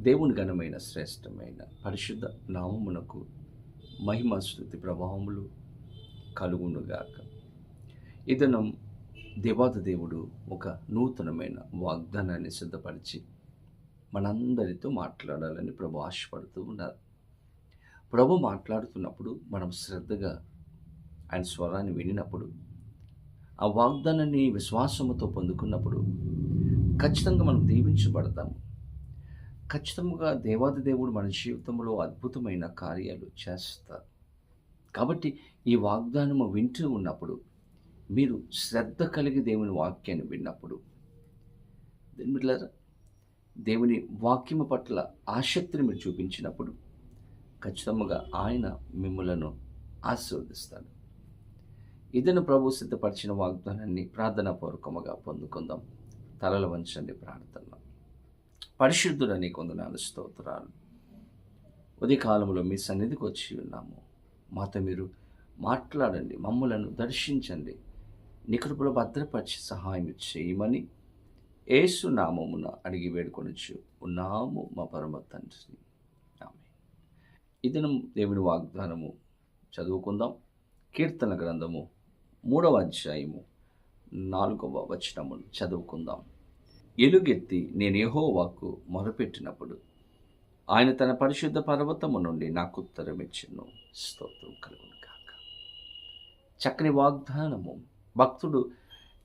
దేవుని ఘనమైన శ్రేష్టమైన పరిశుద్ధ నామమునకు మహిమ శృతి ప్రభావములు కలుగునుగాక. ఇదనం దేవాద దేవుడు ఒక నూతనమైన వాగ్దానాన్ని సిద్ధపరిచి మనందరితో మాట్లాడాలని ప్రభు ఆశపడుతూ ఉన్నారు. ప్రభు మాట్లాడుతున్నప్పుడు మనం శ్రద్ధగా ఆయన స్వరాన్ని వినినప్పుడు ఆ వాగ్దానాన్ని విశ్వాసముతో పొందుకున్నప్పుడు ఖచ్చితంగా మనం దీవించబడతాము. ఖచ్చితంగా దేవాది దేవుడు మన జీవితంలో అద్భుతమైన కార్యాలు చేస్తారు. కాబట్టి ఈ వాగ్దానము వింటూ ఉన్నప్పుడు మీరు శ్రద్ధ కలిగి దేవుని వాక్యాన్ని విన్నప్పుడు దేని దేవుని వాక్యము పట్ల ఆసక్తిని మీరు చూపించినప్పుడు ఖచ్చితంగా ఆయన మిమ్మలను ఆశీర్వదిస్తాడు. ఇదను ప్రభు సిద్ధపరిచిన వాగ్దానాన్ని ప్రార్థనాపూర్వకముగా పొందుకుందాం. తలల వంచండి ప్రార్థన పరిశుద్ధుడని కొందనాలు స్తోత్రాలు. ఉదయకాలంలో మీ సన్నిధికి వచ్చి ఉన్నాము. మాతో మీరు మాట్లాడండి మమ్మలను దర్శించండి. నికృపలో భద్రపరిచి సహాయం చేయమని ఏసు నామమున అడిగి వేడుకొనొచ్చు ఉన్నాము మా పరమ తండ్రి. ఆమె ఇదనం దేవుని వాగ్దానము చదువుకుందాం. కీర్తన గ్రంథము మూడవ అధ్యాయము నాలుగవ వచనమును చదువుకుందాం. ఎలుగెత్తి నేను యహోవాకు మొరపెట్టినప్పుడు ఆయన తన పరిశుద్ధ పర్వతము నుండి నాకు ఉత్తరం స్తోత్రం కలుగును కాక చక్కని వాగ్దానము. భక్తుడు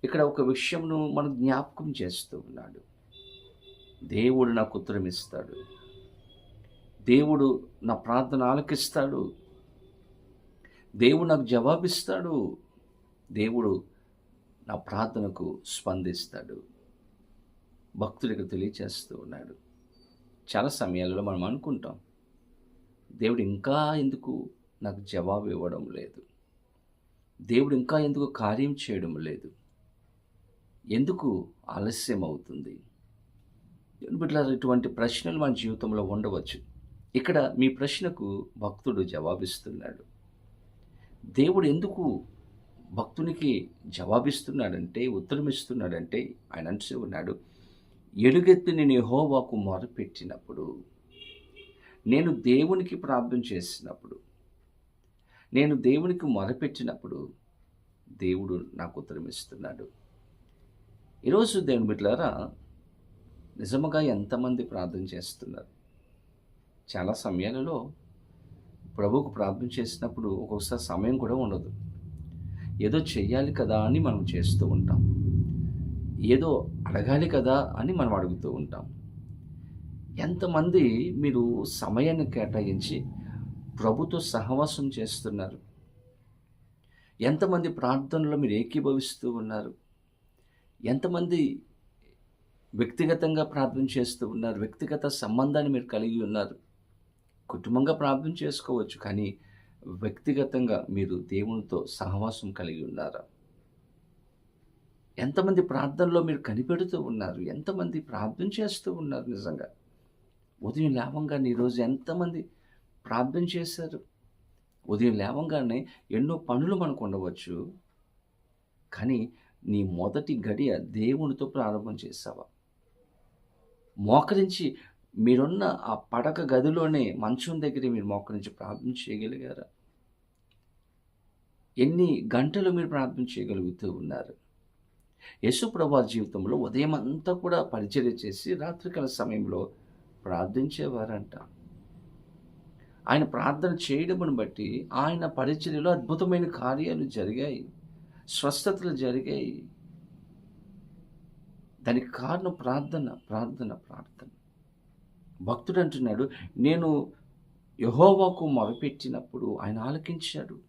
ఇక్కడ ఒక విషయంను మన జ్ఞాపకం చేస్తూ ఉన్నాడు. దేవుడు నాకు ఉత్తరం ఇస్తాడు దేవుడు నా ప్రార్థన ఆలకిస్తాడు దేవుడు నాకు జవాబిస్తాడు. దేవుడు నా ప్రార్థనకు స్పందిస్తాడు. భక్తుడికి తెలియచేస్తూ ఉన్నాడు. చాలా సమయాలలో మనం అనుకుంటాం దేవుడు ఇంకా ఎందుకు నాకు జవాబు ఇవ్వడం లేదు? దేవుడు ఇంకా ఎందుకు కార్యం చేయడం లేదు? ఎందుకు ఆలస్యం అవుతుంది? బిడ్డ ఇటువంటి ప్రశ్నలు మన జీవితంలో ఉండవచ్చు. ఇక్కడ మీ ప్రశ్నకు భక్తుడు జవాబిస్తున్నాడు. దేవుడు ఎందుకు భక్తునికి జవాబిస్తున్నాడంటే ఉత్తరం ఇస్తున్నాడంటే ఆయన అంటూ ఉన్నాడు. ఎలుగెత్తి నేను యహోవాకు మొరపెట్టినప్పుడు నేను దేవునికి ప్రార్థన చేసినప్పుడు నేను దేవునికి మొరపెట్టినప్పుడు దేవుడు నాకు ఉత్తరం ఇస్తున్నాడు. ఈరోజు దేవుని బిడ్డలారా నిజముగా ఎంతమంది ప్రార్థన చేస్తున్నారు? చాలా సమయాలలో ప్రభువుకు ప్రార్థన చేసినప్పుడు ఒక్కొక్కసారి సమయం కూడా ఉండదు. ఏదో చెయ్యాలి కదా అని మనం చేస్తూ ఉంటాం. ఏదో అడగాలి కదా అని మనం అడుగుతూ ఉంటాం. ఎంతమంది మీరు సమయాన్ని కేటాయించి ప్రభుతో సహవాసం చేస్తున్నారు? ఎంతమంది ప్రార్థనలో మీరు ఏకీభవిస్తూ ఉన్నారు? ఎంతమంది వ్యక్తిగతంగా ప్రార్థన చేస్తూ ఉన్నారు? వ్యక్తిగత సంబంధాన్ని మీరు కలిగి ఉన్నారు? కుటుంబంగా ప్రార్థన చేసుకోవచ్చు కానీ వ్యక్తిగతంగా మీరు దేవునితో సహవాసం కలిగి ఉన్నారా? ఎంతమంది ప్రార్థనలో మీరు కనిపెడుతూ ఉన్నారు? ఎంతమంది ప్రార్థన చేస్తూ ఉన్నారు నిజంగా? ఉదయం లేవంగానే ఈరోజు ఎంతమంది ప్రార్థన చేశారు? ఉదయం లేవంగానే ఎన్నో పనులు మనకు ఉండవచ్చు. కానీ నీ మొదటి గడియ దేవునితో ప్రారంభం చేసావా? మోకరించి మీరున్న ఆ పడక గదిలోనే మంచం దగ్గర మీరు మోకరించి ప్రార్థన చేయగలిగారా? ఎన్ని గంటలు మీరు ప్రార్థన చేయగలుగుతూ ఉన్నారు? యేసు ప్రభా జీవితంలో ఉదయం అంతా కూడా పరిచర్య చేసి రాత్రికాల సమయంలో ప్రార్థించేవారంట. ఆయన ప్రార్థన చేయడమును బట్టి ఆయన పరిచర్యలో అద్భుతమైన కార్యాలు జరిగాయి. స్వస్థతలు జరిగాయి. దానికి కారణం ప్రార్థన ప్రార్థన ప్రార్థన. భక్తుడు అంటున్నాడు నేను యహోవాకు మొరపెట్టినప్పుడు ఆయన ఆలకించాడు.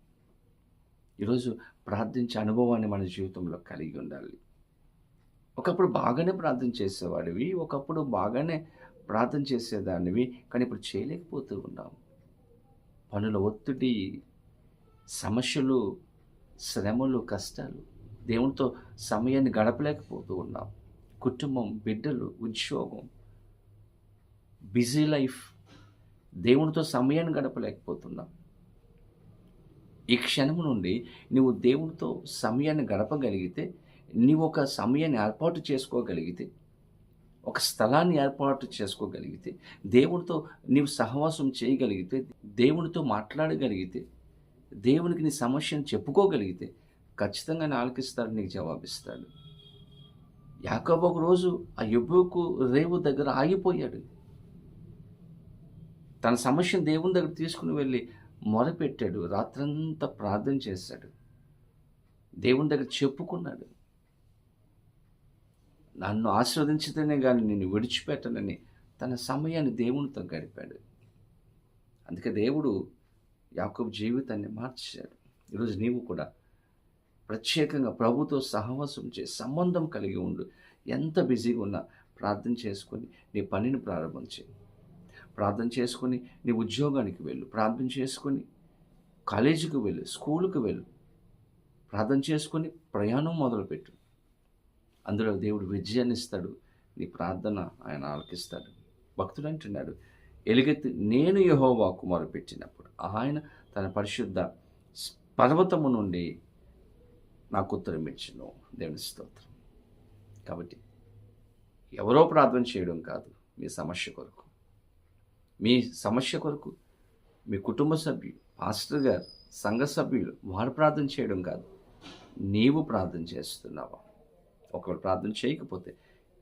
ఈరోజు ప్రార్థించే అనుభవాన్ని మన జీవితంలో కలిగి ఉండాలి. ఒకప్పుడు బాగానే ప్రార్థన చేసేవాడివి ఒకప్పుడు బాగానే ప్రార్థన చేసేదానివి కానీ ఇప్పుడు చేయలేకపోతూ ఉన్నాం. పనుల ఒత్తిడి సమస్యలు శ్రమలు కష్టాలు దేవునితో సమయాన్ని గడపలేకపోతూ ఉన్నాం. కుటుంబం బిడ్డలు ఉద్యోగం బిజీ లైఫ్ దేవునితో సమయాన్ని గడపలేకపోతున్నాం. ఈ క్షణం నుండి నువ్వు దేవునితో సమయాన్ని గడపగలిగితే నీవు ఒక సమయాన్ని ఏర్పాటు చేసుకోగలిగితే ఒక స్థలాన్ని ఏర్పాటు చేసుకోగలిగితే దేవునితో నీవు సహవాసం చేయగలిగితే దేవునితో మాట్లాడగలిగితే దేవునికి నీ సమస్యను చెప్పుకోగలిగితే ఖచ్చితంగా ఆలకిస్తాడు నీకు జవాబిస్తాడు. యాకబ ఒక రోజు ఆ ఎబ్బుకు రేవు దగ్గర ఆగిపోయాడు. తన సమస్యను దేవుని దగ్గర తీసుకుని వెళ్ళి మొరపెట్టాడు రాత్రంతా ప్రార్థన చేశాడు. దేవుని దగ్గర చెప్పుకున్నాడు. నన్ను ఆశీర్వదించితేనే కానీ నేను విడిచిపెట్టనని తన సమయాన్ని దేవునితో గడిపాడు. అందుకే దేవుడు యాకబ్ జీవితాన్ని మార్చాడు. ఈరోజు నీవు కూడా ప్రత్యేకంగా ప్రభుతో సహవాసం చే సంబంధం కలిగి ఉండు. ఎంత బిజీగా ఉన్నా ప్రార్థన చేసుకొని నీ పనిని ప్రారంభం చేయి. ప్రార్థన చేసుకొని నీ ఉద్యోగానికి వెళ్ళు. ప్రార్థన చేసుకొని కాలేజీకి వెళ్ళు స్కూల్కి వెళ్ళు. ప్రార్థన చేసుకొని ప్రయాణం మొదలుపెట్టు. అందులో దేవుడు విజయాన్ని ఇస్తాడు నీ ప్రార్థన ఆయన ఆలకిస్తాడు. భక్తుడు అంటున్నాడు ఎలుగెత్తి నేను యోహోబా కుమారు పెట్టినప్పుడు ఆయన తన పరిశుద్ధ పర్వతము నుండి నాకు ఉత్తరం ఇచ్చిన. దేవుని స్తోత్రం. కాబట్టి ఎవరో ప్రార్థన చేయడం కాదు మీ సమస్య కొరకు. మీ సమస్య కొరకు మీ కుటుంబ సభ్యులు పాస్టర్ గారు సంఘ సభ్యులు వారు ప్రార్థన చేయడం కాదు నీవు ప్రార్థన చేస్తున్నావా? ఒకవేళ ప్రార్థన చేయకపోతే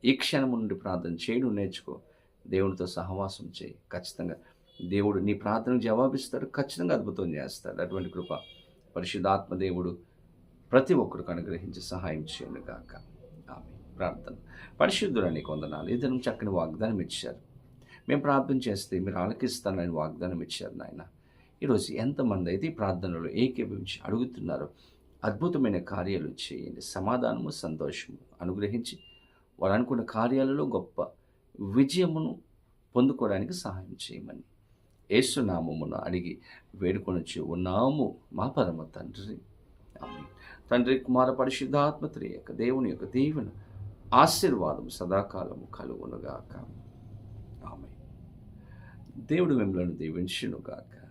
ఈ క్షణం నుండి ప్రార్థన చేయడం నేర్చుకో. దేవునితో సహవాసం చేయి. ఖచ్చితంగా దేవుడు నీ ప్రార్థనకు జవాబిస్తాడు ఖచ్చితంగా అద్భుతం చేస్తాడు. అటువంటి కృప పరిశుద్ధాత్మ దేవుడు ప్రతి ఒక్కరికి అనుగ్రహించి సహాయం చేయండి గాక. ఆమె ప్రార్థన. పరిశుద్ధులని కొందనాలు ఇద్దరు చక్కని వాగ్దానం ఇచ్చారు. మేము ప్రార్థన చేస్తే మీరు ఆలకిస్తానని వాగ్దానం ఇచ్చారు నాయన. ఈరోజు ఎంతమంది అయితే ఈ ప్రార్థనలో ఏకీభవించి అడుగుతున్నారో అద్భుతమైన కార్యాలు చేయండి. సమాధానము సంతోషము. అనుగ్రహించి వారు అనుకున్న కార్యాలలో గొప్ప విజయమును పొందుకోవడానికి సహాయం చేయమని ఏసునామమును అడిగి వేడుకొనొచ్చి ఉన్నాము. మా పరమ తండ్రి. ఆమె తండ్రి కుమార పరిశుద్ధాత్మత్రి యొక్క దేవుని యొక్క దీవెన ఆశీర్వాదం సదాకాలము కలుగునుగాక. ఆమె దేవుడు మిమ్మల్ని దీవించునుగాక.